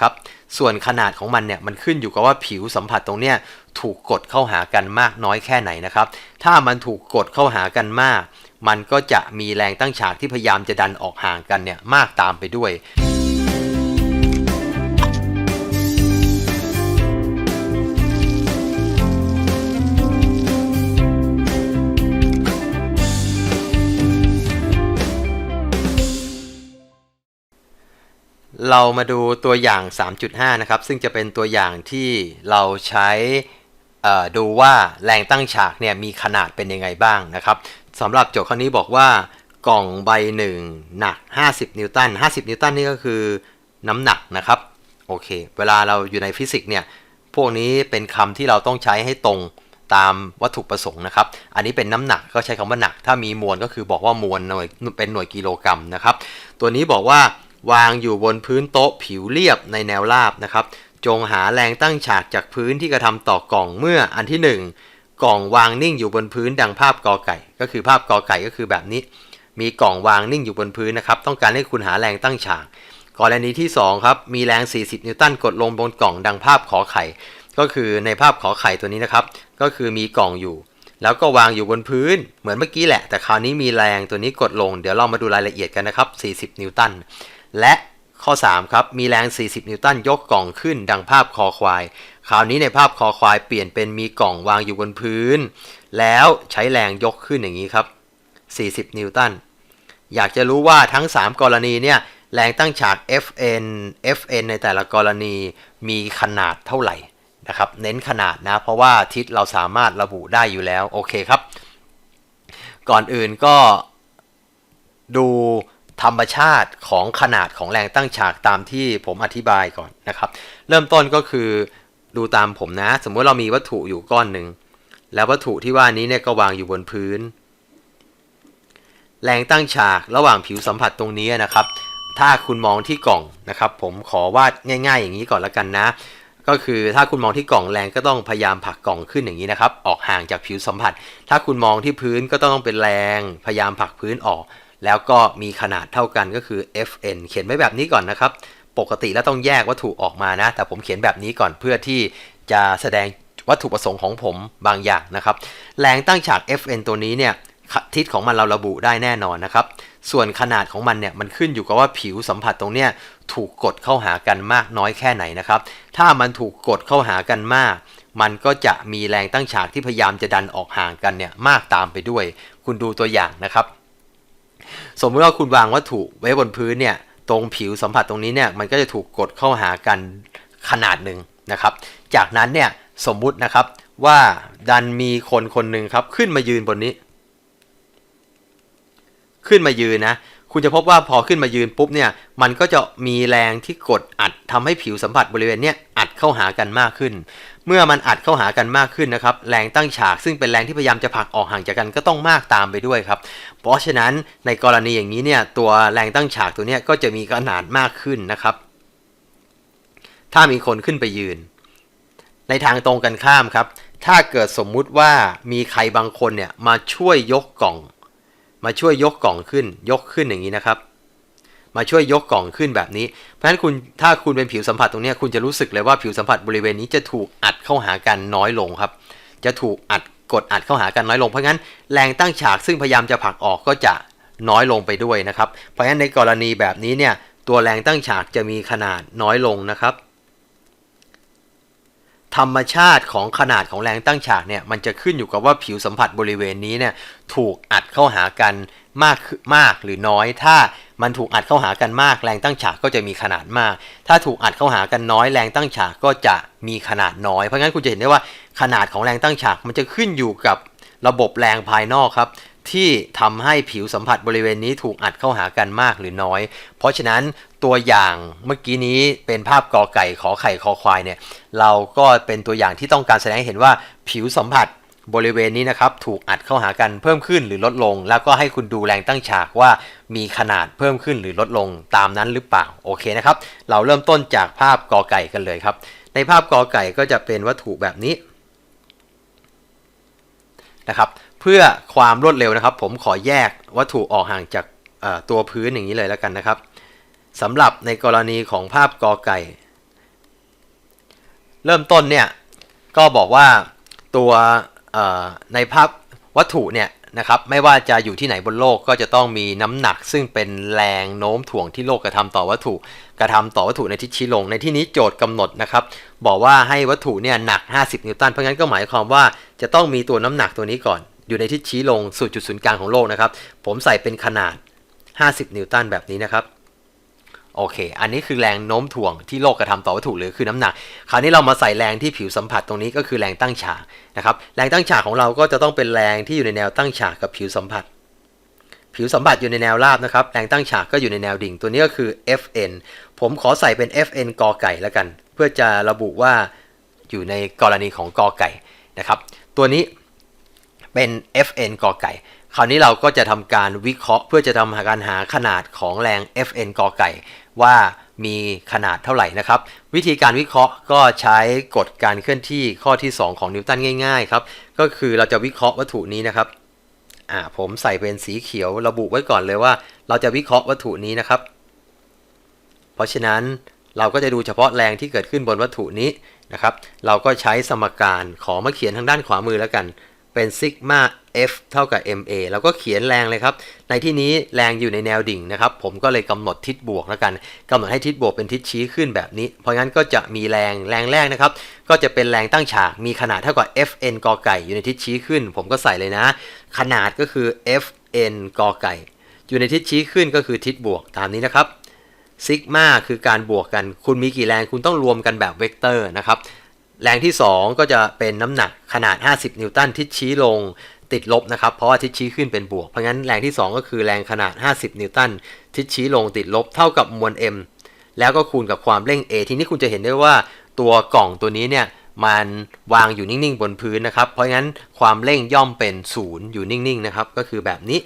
ครับส่วนขนาดของมันเนี่ยมันขึ้นอยู่กับว่าผิวสัมผัสตรงเนี้ยถูกกดเข้าหากันมากน้อยแค่ไหนนะครับ ถ้ามันถูกกดเข้าหากันมาก มันก็จะมีแรงตั้งฉากที่พยายามจะดันออกห่างกันเนี่ยมากตามไปด้วย เรามาดูตัวอย่าง 3.5 นะครับ ซึ่งจะเป็นตัวอย่างที่เราใช้ดูว่าแรงตั้งฉากเนี่ยมีขนาดเป็นยังไงบ้างนะครับสำหรับโจทย์ข้อนี้บอกว่ากล่องใบหนึ่งหนัก 50 นิวตัน 50 นิวตันนี่ก็คือน้ำหนักนะครับ โอเค เวลาเราอยู่ในฟิสิกส์เนี่ย พวกนี้เป็นคำที่เราต้องใช้ให้ตรงตามวัตถุประสงค์นะครับ อันนี้เป็นน้ำหนักก็ใช้คำว่าหนัก ถ้ามีมวลก็คือบอกว่ามวลหน่วยเป็นหน่วยกิโลกรัมนะครับ ตัวนี้บอกว่า วางอยู่บนพื้นโต๊ะผิวเรียบในแนวราบนะครับ จงหาแรงตั้งฉากจากพื้นที่กระทำต่อกล่องเมื่ออันที่ 1 กล่องวางนิ่งอยู่บนพื้นดังภาพกอไก่ ก็คือภาพกอไก่ก็คือแบบนี้ มีกล่องวางนิ่งอยู่บนพื้นนะครับ ต้องการให้คุณหาแรงตั้งฉากกรณีที่2ครับมีแรง 40 นิวตันกดลงบนกล่องดังภาพขอไข่ ก็คือในภาพขอไข่ตัวนี้นะครับ ก็คือมีกล่องอยู่ แล้วก็วางอยู่บนพื้น เหมือนเมื่อกี้แหละ แต่คราวนี้มีแรงตัวนี้กดลง เดี๋ยวเรามาดูรายละเอียดกันนะครับ 40 นิวตัน และข้อ 3 ครับ มีแรง 40 นิวตันยกกล่องขึ้น ดังภาพคอควาย คราวนี้ในภาพคอควายเปลี่ยนเป็นมีกล่องวางอยู่บนพื้น แล้วใช้แรงยกขึ้นอย่างนี้ครับ 40 นิวตัน อยากจะรู้ว่าทั้ง 3 กรณีเนี่ยแรงตั้งฉาก Fn Fn ในแต่ละกรณีมีขนาดเท่าไหร่ นะครับ เน้นขนาดนะ เพราะว่าทิศเราสามารถระบุได้อยู่แล้ว โอเคครับ ก่อนอื่นก็ดูธรรมชาติของขนาดของแรงตั้งฉากตามที่ผมอธิบายก่อนนะครับ เริ่มต้นก็คือดูตามผมนะ สมมติเรามีวัตถุอยู่ก้อนหนึ่ง แล้ววัตถุที่ว่านี้เนี่ยก็วางอยู่บนพื้น แรงตั้งฉากระหว่างผิวสัมผัสตรงนี้นะครับ ถ้าคุณมองที่กล่องนะครับ ผมขอวาดง่าย ๆ อย่างนี้ก่อนละกันนะ ก็คือถ้าคุณมองที่กล่องแรงก็ต้องพยายามผลักกล่องขึ้นอย่างนี้นะครับ ออกห่างจากผิวสัมผัส ถ้าคุณมองที่พื้นก็ต้องเป็นแรง พยายามผลักพื้นออก แล้วก็มีขนาดเท่ากันก็คือ Fn เขียนไว้แบบนี้ก่อนนะครับ ปกติแล้วต้องแยกวัตถุออกมานะ แต่ผมเขียนแบบนี้ก่อนเพื่อที่จะแสดงวัตถุประสงค์ของผมบางอย่างนะครับ แรงตั้งฉาก Fn ตัวนี้เนี่ย ทิศของมันเราระบุได้แน่นอนนะครับ ส่วนขนาดของมันเนี่ยมันขึ้นอยู่กับว่าผิวสัมผัสตรงเนี้ยถูกกดเข้าหากันมากน้อยแค่ไหนนะครับ ถ้ามันถูกกดเข้าหากันมาก มันก็จะมีแรงตั้งฉากที่พยายามจะดันออกห่างกันเนี่ยมากตามไปด้วย คุณดูตัวอย่างนะครับ สมมติว่าคุณวางวัตถุไว้บนพื้นเนี่ยตรงผิวสัมผัสตรงนี้เนี่ยมันก็จะถูกกดเข้าหากันขนาดหนึ่งนะครับ จากนั้นเนี่ยสมมุตินะครับว่าดันมีคนคนหนึ่งครับขึ้นมายืนบนนี้ ขึ้นมายืนนะ คุณจะพบว่าพอขึ้นมายืนปุ๊บเนี่ย มันก็จะมีแรงที่กดอัดทำให้ผิวสัมผัสบริเวณเนี้ยอัดเข้าหากันมากขึ้น เมื่อมันอัดเข้าหากันมากขึ้นนะครับ แรงตั้งฉากซึ่งเป็นแรงที่พยายามจะผลักออกห่างจากกันก็ต้องมากตามไปด้วยครับ เพราะฉะนั้นในกรณีอย่างนี้เนี่ยตัวแรงตั้งฉากตัวเนี้ยก็จะมีขนาดมากขึ้นนะครับ ถ้ามีคนขึ้นไปยืน ในทางตรงกันข้ามครับ ถ้าเกิดสมมุติว่ามีใครบางคนเนี่ยมาช่วยยกกล่อง มาช่วยยกกล่องขึ้น ยกขึ้นอย่างนี้นะครับ มาช่วยยกกล่องขึ้นแบบนี้ เพราะฉะนั้นคุณถ้าคุณเป็นผิวสัมผัสตรงนี้คุณจะรู้สึกเลยว่าผิวสัมผัสบริเวณนี้จะถูกอัดเข้าหากันน้อยลงครับ จะถูกอัดกดอัดเข้าหากันน้อยลง เพราะงั้นแรงตั้งฉากซึ่งพยายามจะผลักออกก็จะน้อยลงไปด้วยนะครับ เพราะฉะนั้นในกรณีแบบนี้เนี่ยตัวแรงตั้งฉากจะมีขนาดน้อยลงนะครับ ธรรมชาติของขนาดของแรงตั้งฉากเนี่ยมันจะขึ้นอยู่กับว่าผิวสัมผัสบริเวณนี้เนี่ยถูกอัดเข้าหากันมากมากหรือน้อย ถ้ามันถูกอัดเข้าหากันมากแรงตั้งฉากก็จะมีขนาดมาก ถ้าถูกอัดเข้าหากันน้อยแรงตั้งฉากก็จะมีขนาดน้อย เพราะงั้นคุณจะเห็นได้ว่าขนาดของแรงตั้งฉากมันจะขึ้นอยู่กับระบบแรงภายนอกครับ ที่ทำให้ผิวสัมผัสบริเวณนี้ถูกอัดเข้าหากันมากหรือน้อย เพราะฉะนั้นตัวอย่างเมื่อกี้นี้เป็นภาพกอไก่ขอไข่คอควายเนี่ยเราก็เป็นตัวอย่างที่ต้องการแสดงให้เห็นว่าผิวสัมผัสบริเวณนี้นะครับถูกอัดเข้าหากันเพิ่มขึ้นหรือลดลง แล้วก็ให้คุณดูแรงตั้งฉากว่ามีขนาดเพิ่มขึ้นหรือลดลงตามนั้นหรือเปล่าโอเคนะครับ เราเริ่มต้นจากภาพกอไก่กันเลยครับ ในภาพกอไก่ก็จะเป็นวัตถุแบบนี้นะครับ เพื่อความรวดเร็วนะครับ ผมขอแยกวัตถุออกห่างจากตัวพื้นอย่างนี้เลยแล้วกันนะครับสำหรับในกรณีของภาพกอไก่ เริ่มต้นเนี่ยก็บอกว่าตัวในภาพวัตถุเนี่ยนะครับไม่ว่าจะอยู่ที่ไหนบนโลกก็จะต้องมีน้ำหนัก ซึ่งเป็นแรงโน้มถ่วงที่โลกกระทำต่อวัตถุ กระทำต่อวัตถุในทิศชี้ลง ในที่นี้โจทย์กำหนดนะครับ บอกว่าให้วัตถุเนี่ยหนัก 50 นิวตันเพราะงั้นก็หมายความว่าจะต้องมีตัวน้ำหนักตัวนี้ก่อน อยู่ในทิศชี้ลงสู่จุดศูนย์กลางของโลกนะครับ ผมใส่เป็นขนาด 50 นิวตันแบบนี้นะครับโอเค อันนี้คือแรงโน้มถ่วงที่โลกกระทำต่อวัตถุหรือคือน้ำหนัก คราวนี้เรามาใส่แรงที่ผิวสัมผัสตรงนี้ก็คือแรงตั้งฉากนะครับ แรงตั้งฉากของเราก็จะต้องเป็นแรงที่อยู่ในแนวตั้งฉากกับผิวสัมผัส ผิวสัมผัสอยู่ในแนวราบนะครับ แรงตั้งฉากก็อยู่ในแนวดิ่ง ตัวนี้ก็คือ Fn ผมขอใส่เป็น Fn กอไก่แล้วกัน เพื่อจะระบุว่าอยู่ในกรณีของกอไก่นะครับ ตัวนี้ เป็น Fn กอไก่ คราวนี้เราก็จะทำการวิเคราะห์เพื่อจะทำการหาขนาดของแรง Fn กอไก่ ว่ามีขนาดเท่าไหร่นะครับ วิธีการวิเคราะห์ก็ใช้กฎการเคลื่อนที่ข้อที่ 2 ของนิวตันง่ายๆครับ ก็คือเราจะวิเคราะห์วัตถุนี้นะครับอ่าผมใส่เป็นสีเขียวระบุไว้ก่อนเลยว่า เราจะวิเคราะห์วัตถุนี้นะครับ เพราะฉะนั้นเราก็จะดูเฉพาะแรงที่เกิดขึ้นบนวัตถุนี้นะครับ เราก็ใช้สมการขอมาเขียนทางด้านขวามือแล้วกัน เป็นซิกมา F เท่ากับ ma เราก็เขียนแรงเลยครับ ในที่นี้แรงอยู่ในแนวดิ่งนะครับ ผมก็เลยกำหนดทิศบวกแล้วกันกำหนดให้ทิศบวกเป็นทิศชี้ขึ้นแบบนี้ เพราะงั้นก็จะมีแรงแรงแรกนะครับ ก็จะเป็นแรงตั้งฉาก มีขนาดเท่ากับ Fn กอไก่ อยู่ในทิศชี้ขึ้น ผมก็ใส่เลยนะ ขนาดก็คือ Fn กอไก่ อยู่ในทิศชี้ขึ้นก็คือทิศบวกตามนี้นะครับซิกมาคือการบวกกัน คุณมีกี่แรงคุณต้องรวมกันแบบเวกเตอร์นะครับ แรงที่ 2 ก็จะเป็นน้ำหนักขนาด 50 นิวตันทิศชี้ลงติดลบนะครับ เพราะว่าทิศชี้ขึ้นเป็นบวก เพราะงั้นแรงที่ 2 ก็คือแรงขนาด 50 นิวตันทิศชี้ลงติดลบเท่ากับมวล m แล้วก็คูณกับความเร่ง a ทีนี้คุณจะเห็นได้ว่าตัวกล่องตัวนี้เนี่ยมันวางอยู่นิ่งๆ บนพื้นนะครับ เพราะงั้นความเร่งย่อมเป็นศูนย์อยู่นิ่งๆนะครับ ก็คือแบบนี้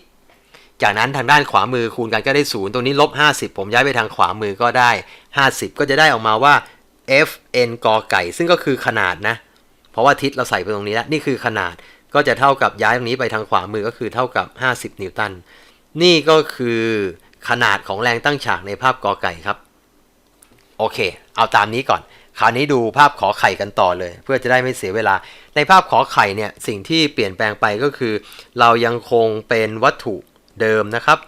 จากนั้นทางด้านขวามือคูณกันก็ได้ศูนย์ตรงนี้ลบ 50 ผมย้ายไปทางขวามือก็ได้ 50 ก็จะได้ออกมาว่า fn กอไก่ ซึ่งก็คือขนาดนะ เพราะว่าทิศเราใส่ไปตรงนี้แล้ว นี่คือขนาดก็จะเท่ากับย้ายตรงนี้ไปทางขวามือก็คือเท่ากับ 50 นิวตัน นี่ก็คือขนาดของแรงตั้งฉากในภาพกอไก่ครับ โอเค เอาตามนี้ก่อน คราวนี้ดูภาพขอไข่กันต่อเลย เพื่อจะได้ไม่เสียเวลา ในภาพขอไข่เนี่ยสิ่งที่เปลี่ยนแปลงไปก็คือ เรายังคงเป็นวัตถุเดิมนะครับ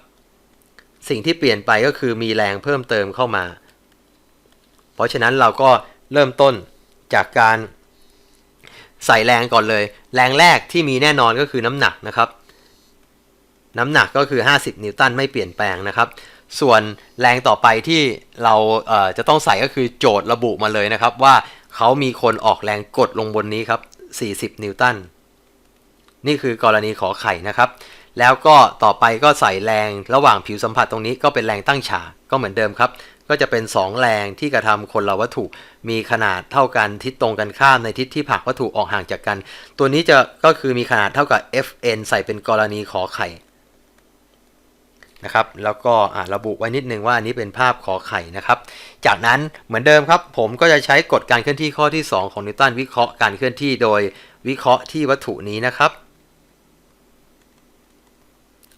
สิ่งที่เปลี่ยนไปก็คือมีแรงเพิ่มเติมเข้ามา ราะฉะนั้นเราก็เริ่มต้นจากการใส่แรงก่อนเลย แรงแรกที่มีแน่นอนก็คือน้ำหนักนะครับ น้ำหนักก็คือ 50 นิวตันไม่เปลี่ยนแปลงนะครับ ส่วนแรงต่อไปที่เราเจะต้องใส่ก็คือโจทย์ระบุมาเลยนะครับ ว่าเขามีคนออกแรงกดลงบนนี้ครับ 40 นิวตัน นี่คือกรณีขอไข่นะครับ แล้วก็ต่อไปก็ใส่แรงระหว่างผิวสัมผัสตรงนี้ก็เป็นแรงตั้งฉากก็เหมือนเดิมครับ ก็จะเป็น 2 แรงที่กระทำคนละวัตถุ มีขนาดเท่ากันทิศตรงกันข้ามในทิศที่ผักวัตถุออกห่างจากกัน ตัวนี้จะก็คือมีขนาดเท่ากับ Fn ใส่เป็นกรณีขอไข่นะครับแล้วก็อ่าระบุไว้นิดนึงว่าอันนี้เป็นภาพขอไข่นะครับ จากนั้นเหมือนเดิมครับผมก็จะใช้กฎการเคลื่อนที่ข้อที่ 2 ของนิวตันวิเคราะห์การเคลื่อนที่โดยวิเคราะห์ที่วัตถุนี้นะครับ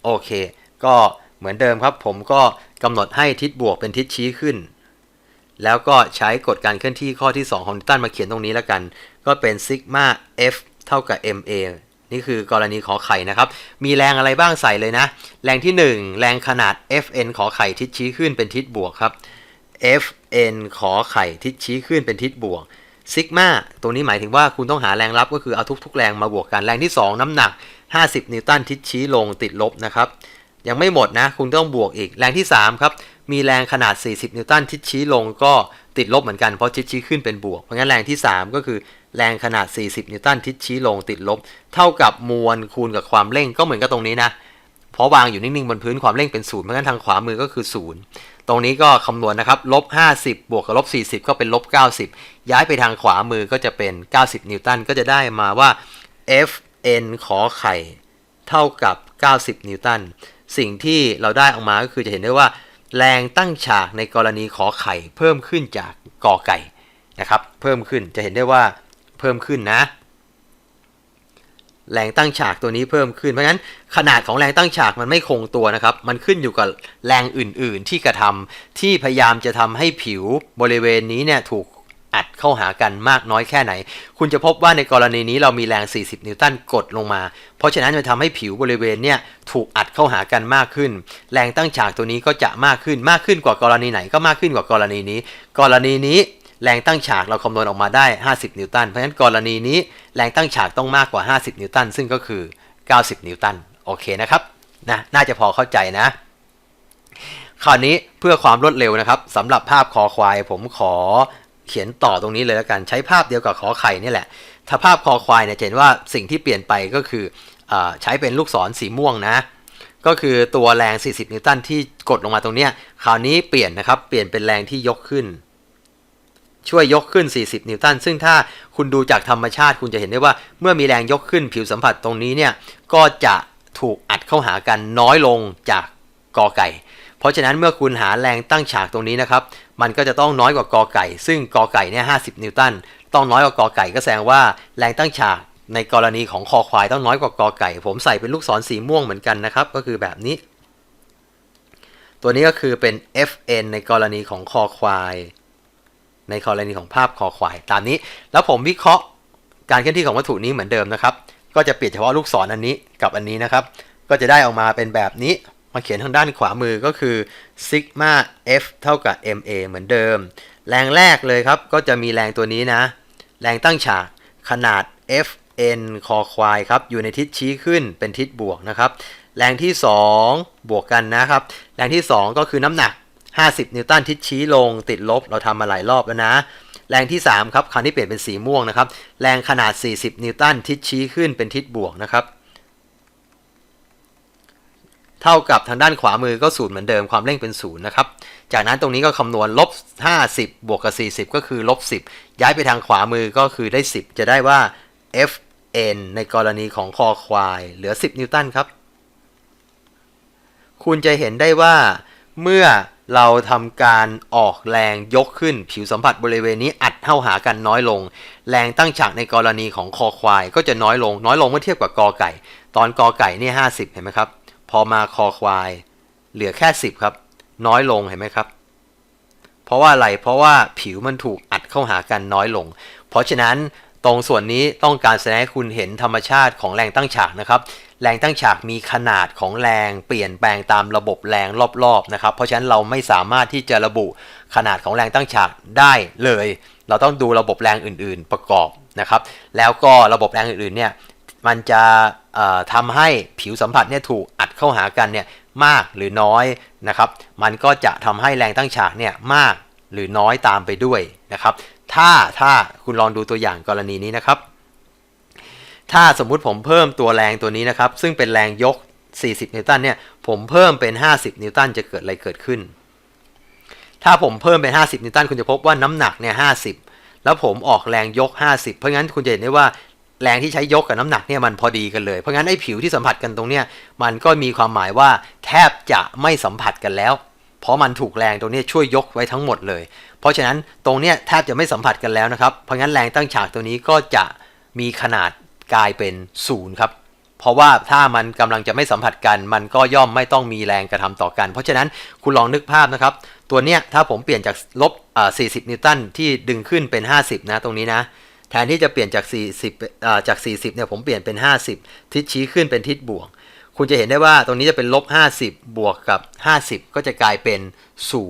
โอเค ก็ เหมือนเดิมครับ ผมก็กำหนดให้ทิศบวกเป็นทิศชี้ขึ้น แล้วก็ใช้กฎการเคลื่อนที่ข้อที่ 2 ของนิวตันมาเขียนตรงนี้แล้วกัน ก็เป็นซิกมา F เท่ากับ ma นี่คือกรณีขอไข่นะครับ มีแรงอะไรบ้างใส่เลยนะ แรงที่ 1 แรงขนาด Fn ขอไข่ทิศชี้ขึ้นเป็นทิศบวกครับ Fn ขอไข่ทิศชี้ขึ้นเป็นทิศบวกซิกมาตรงนี้หมายถึงว่าคุณต้องหาแรงรับก็คือเอาทุกๆ แรงมาบวกกัน แรงที่ 2 น้ำหนัก 50 นิวตันทิศชี้ลงติดลบนะครับ ยังไม่หมดนะ คุณต้องบวกอีก แรงที่ 3 ครับ มีแรงขนาด 40 นิวตันทิศชี้ลงก็ติดลบเหมือนกันเพราะทิศชี้ขึ้นเป็นบวก เพราะงั้นแรงที่ 3 ก็คือแรงขนาด 40 นิวตันทิศชี้ลงติดลบ เท่ากับมวลคูณกับความเร่งก็เหมือนกับตรงนี้นะเพราะวางอยู่นิ่งๆบนพื้นความเร่งเป็นศูนย์เพราะงั้นทางขวามือก็คือศูนย์ตรงนี้ก็คำนวณนะครับลบ50 บวกกับลบ40 ก็เป็นลบ90 ย้ายไปทางขวามือก็จะเป็น 90 นิวตันก็จะได้มาว่า Fn ขอไข่ เท่ากับ 90 นิวตัน สิ่งที่เราได้ออกมาก็คือจะเห็นได้ว่า แรงตั้งฉากในกรณีขอไข่เพิ่มขึ้นจากกอไก่นะครับ เพิ่มขึ้นจะเห็นได้ว่าเพิ่มขึ้นนะ แรงตั้งฉากตัวนี้เพิ่มขึ้นเพราะงั้นขนาดของแรงตั้งฉากมันไม่คงตัวนะครับ มันขึ้นอยู่กับแรงอื่น ๆ ที่กระทำที่พยายามจะทำให้ผิวบริเวณนี้เนี่ยถูก อัดเข้าหากันมากน้อยแค่ไหน คุณจะพบว่าในกรณีนี้เรามีแรง 40 นิวตันกดลงมา เพราะฉะนั้นจะทำให้ผิวบริเวณเนี่ยถูกอัดเข้าหากันมากขึ้น แรงตั้งฉากตัวนี้ก็จะมากขึ้นมากขึ้นกว่ากรณีไหนก็มากขึ้นกว่ากรณีนี้ กรณีนี้แรงตั้งฉากเราคำนวณออกมาได้ 50 นิวตัน เพราะฉะนั้นกรณีนี้แรงตั้งฉากต้องมากกว่า 50 นิวตัน ซึ่งก็คือ 90 นิวตัน โอเคนะครับนะน่าจะพอเข้าใจนะ คราวนี้เพื่อความรวดเร็วนะครับสำหรับภาพคอควายผมขอ ขียนต่อตรงนี้เลยแล้วกันใช้ภาพเดียวกับขอไข่นี่แหละ ถ้าภาพคอควายเนี่ยเห็นว่าสิ่งที่เปลี่ยนไปก็คืออใช้เป็นลูกศรสีม่วงนะ ก็คือตัวแรง 40 นิวตันที่กดลงมาตรงเนี้ยคราวนี้เปลี่ยนนะครับเปลี่ยนเป็นแรงที่ยกขึ้น ช่วยยกขึ้น 40 นิวตัน ซึ่งถ้าคุณดูจากธรรมชาติคุณจะเห็นได้ว่าเมื่อมีแรงยกขึ้นผิวสัมผัสตรงนี้เนี่ยก็จะถูกอัดเข้าหากันน้อยลงจากกอไก่ เพราะฉะนั้นเมื่อคุณหาแรงตั้งฉากตรงนี้นะครับ มันก็จะต้องน้อยกว่ากอไก่ ซึ่งกอไก่เนี่ย50นิวตัน ต้องน้อยกว่ากอไก่ก็แสดงว่าแรงตั้งฉากในกรณีของคอควายต้องน้อยกว่ากอไก่ ผมใส่เป็นลูกศรสีม่วงเหมือนกันนะครับ ก็คือแบบนี้ ตัวนี้ก็คือเป็น FN ในกรณีของคอควาย ในกรณีของภาพคอควาย ตามนี้ แล้วผมวิเคราะห์การเคลื่อนที่ของวัตถุนี้เหมือนเดิมนะครับ ก็จะเปลี่ยนเฉพาะลูกศรอันนี้กับอันนี้นะครับ ก็จะได้ออกมาเป็นแบบนี้ มาเขียนทางด้านขวามือก็คือ sigma f เท่ากับ ma เหมือนเดิม แรงแรกเลยครับ ก็จะมีแรงตัวนี้นะ แรงตั้งฉากขนาด fn คอควายครับ อยู่ในทิศชี้ขึ้นเป็นทิศบวกนะครับ แรงที่ 2 บวกกันนะครับ แรงที่ 2 ก็คือน้ำหนัก 50 นิวตันทิศชี้ลงติดลบเราทำมาหลายรอบแล้วนะ แรงที่ 3 ครับคราวนี้เปลี่ยนเป็นสีม่วงนะครับ แรงขนาด 40 นิวตันทิศชี้ขึ้นเป็นทิศบวกนะครับ เท่ากับทางด้านขวามือก็ศูนย์เหมือนเดิมความเร่งเป็นศูนย์นะครับ จากนั้นตรงนี้ก็คำนวณลบ 50 บวกกับ 40 ก็คือลบ 10 ย้ายไปทางขวามือก็คือได้ 10 จะได้ว่า Fn ในกรณีของคอควาย เหลือ 10 นิวตันครับ คุณจะเห็นได้ว่า เมื่อเราทำการออกแรงยกขึ้น ผิวสัมผัสบริเวณนี้อัดเข้าหากันน้อยลง แรงตั้งฉากในกรณีของคอควาย ก็จะน้อยลง น้อยลงเมื่อเทียบกับกอไก่ ตอนกอไก่นี่50 เห็นไหมครับ พอมาคอควาย เหลือแค่ 10 ครับ น้อยลงเห็นไหมครับ เพราะว่าอะไรเพราะว่าผิวมันถูกอัดเข้าหากันน้อยลง เพราะฉะนั้นตรงส่วนนี้ต้องการแสดงให้คุณเห็นธรรมชาติของแรงตั้งฉากนะครับ แรงตั้งฉากมีขนาดของแรงเปลี่ยนแปลงตามระบบแรงรอบๆนะครับ เพราะฉะนั้นเราไม่สามารถที่จะระบุขนาดของแรงตั้งฉากได้เลย เราต้องดูระบบแรงอื่น ๆ ประกอบนะครับ แล้วก็ระบบแรงอื่นๆเนี่ย มันจะเอ่อทำให้ผิวสัมผัสเนี่ยถูกอัดเข้าหากันเนี่ยมากหรือน้อยนะครับ มันก็จะทำให้แรงตั้งฉากเนี่ยมากหรือน้อยตามไปด้วยนะครับ ถ้าถ้าคุณลองดูตัวอย่างกรณีนี้นะครับ ถ้าสมมุติผมเพิ่มตัวแรงตัวนี้นะครับ ซึ่งเป็นแรงยก 40 นิวตันเนี่ย ผมเพิ่มเป็น 50 นิวตันจะเกิดอะไรเกิดขึ้น ถ้าผมเพิ่มเป็น 50 นิวตันคุณจะพบว่าน้ำหนักเนี่ย 50 แล้วผมออกแรงยก 50 เพราะงั้นคุณจะเห็นได้ว่า แรงที่ใช้ยกกับน้ำหนักเนี่ยมันพอดีกันเลย เพราะงั้นไอ้ผิวที่สัมผัสกันตรงเนี้ยมันก็มีความหมายว่าแทบจะไม่สัมผัสกันแล้ว เพราะมันถูกแรงตรงเนี้ยช่วยยกไว้ทั้งหมดเลย เพราะฉะนั้นตรงเนี้ยแทบจะไม่สัมผัสกันแล้วนะครับเพราะงั้นแรงตั้งฉากตัวนี้ก็จะมีขนาดกลายเป็นศูนย์ครับเพราะว่าถ้ามันกำลังจะไม่สัมผัสกัน มันก็ย่อมไม่ต้องมีแรงกระทำต่อกัน เพราะฉะนั้นคุณลองนึกภาพนะครับ ตัวเนี้ยถ้าผมเปลี่ยนจากลบอ่า40 นิวตันที่ดึงขึ้นเป็น 50 นะตรงนี้นะ แทนที่จะเปลี่ยนจาก 40จาก 40เนี่ยผมเปลี่ยนเป็น 50 ทิศชี้ขึ้นเป็นทิศบวก คุณจะเห็นได้ว่าตรงนี้จะเป็นลบ 50 บวกกับ 50 ก็จะกลายเป็น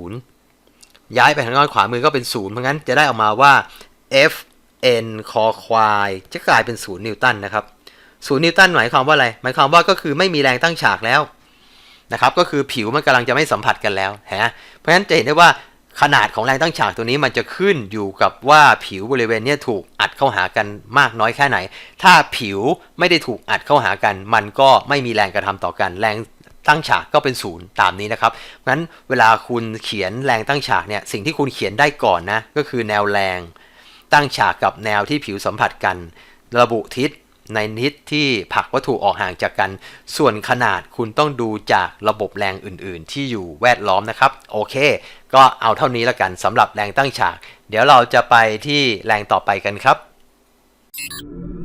0 ย้ายไปทางด้านขวามือก็เป็น0เพราะงั้นจะได้ออกมาว่า F n คอควายจะกลายเป็น 0 นิวตันนะครับ 0 นิวตันหมายความว่าอะไร หมายความว่าก็คือไม่มีแรงตั้งฉากแล้วนะครับก็คือผิวมันกำลังจะไม่สัมผัสกันแล้วฮะเพราะฉะนั้นจะเห็นได้ว่า ขนาดของแรงตั้งฉากตัวนี้มันจะขึ้นอยู่กับว่าผิวบริเวณนี้ถูกอัดเข้าหากันมากน้อยแค่ไหน ถ้าผิวไม่ได้ถูกอัดเข้าหากัน มันก็ไม่มีแรงกระทำต่อกันแรงตั้งฉากก็เป็นศูนย์ตามนี้นะครับงั้นเวลาคุณเขียนแรงตั้งฉากเนี่ยสิ่งที่คุณเขียนได้ก่อนนะก็คือแนวแรง ตั้งฉากกับแนวที่ผิวสัมผัสกัน ระบุทิศ ในนิดที่ผักวัตถุออกห่างจากกัน ส่วนขนาดคุณต้องดูจากระบบแรงอื่น ๆ ที่อยู่แวดล้อมนะครับ โอเค ก็เอาเท่านี้แล้วกันสำหรับแรงตั้งฉาก เดี๋ยวเราจะไปที่แรงต่อไปกันครับ